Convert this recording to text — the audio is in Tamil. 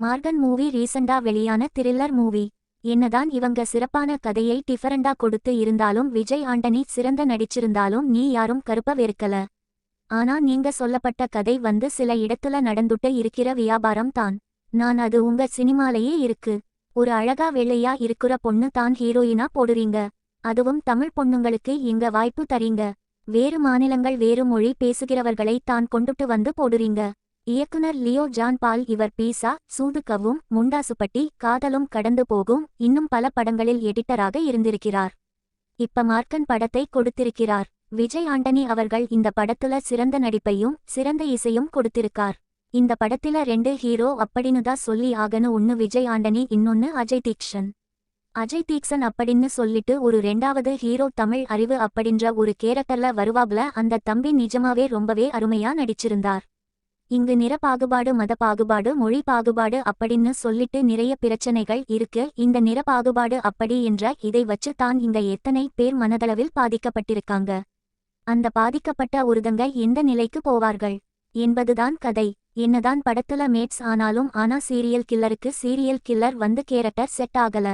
மார்கன் மூவி ரீசண்டா வெளியான த்ரில்லர் மூவி. என்னதான் இவங்க சிறப்பான கதையை டிஃபரண்டா கொடுத்து இருந்தாலும் விஜய் ஆண்டனி சிறந்த நடிச்சிருந்தாலும் நீ யாரும் கருப்ப வெறுக்கல. ஆனா நீங்க சொல்லப்பட்ட கதை வந்து சில இடத்துல நடந்துட்டு இருக்கிற வியாபாரம் தான். நான் அது உங்க சினிமாலேயே இருக்கு. ஒரு அழகா வெள்ளையா இருக்கிற பொண்ணு தான் ஹீரோயினா போடுறீங்க. அதுவும் தமிழ் பொண்ணுங்களுக்கு இங்க வாய்ப்பு தரீங்க. வேறு மாநிலங்கள் வேறு மொழி பேசுகிறவர்களை தான் கொண்டுட்டு வந்து போடுறீங்க. இயக்குனர் லியோ ஜான் பால் இவர் பீசா சூதுக்கவும் முண்டாசுப்பட்டி காதலும் கடந்து போகும் இன்னும் பல படங்களில் எடிட்டராக இருந்திருக்கிறார். இப்ப மார்க்கன் படத்தை கொடுத்திருக்கிறார். விஜய் ஆண்டனி அவர்கள் இந்த படத்துல சிறந்த நடிப்பையும் சிறந்த இசையும் கொடுத்திருக்கார். இந்த படத்தில ரெண்டு ஹீரோ அப்படின்னு தான் சொல்லி ஆகணும் ஒன்னு விஜய் ஆண்டனி இன்னொன்னு அஜய் தீக்ஷன். அஜய் தீக்ஷன் அப்படின்னு சொல்லிட்டு ஒரு ரெண்டாவது ஹீரோ தமிழ் அறிவு அப்படின்ற ஒரு கேரக்டர்ல வருவாப்ல அந்த தம்பி நிஜமாவே ரொம்பவே அருமையா நடிச்சிருந்தார். இங்கு நிற பாகுபாடு மத பாகுபாடு மொழி பாகுபாடு அப்படின்னு சொல்லிட்டு நிறைய பிரச்சனைகள் இருக்கு. இந்த நிற பாகுபாடு அப்படி என்ற இதை வச்சு தான் இங்க எத்தனை பேர் மனதளவில் பாதிக்கப்பட்டிருக்காங்க. அந்த பாதிக்கப்பட்ட ஒருதங்க எந்த நிலைக்கு போவார்கள் என்பதுதான் கதை. என்னதான் படத்துல மேட்ஸ் ஆனாலும் ஆனா சீரியல் கில்லருக்கு சீரியல் கில்லர் வந்து கேரக்டர் செட் ஆகல.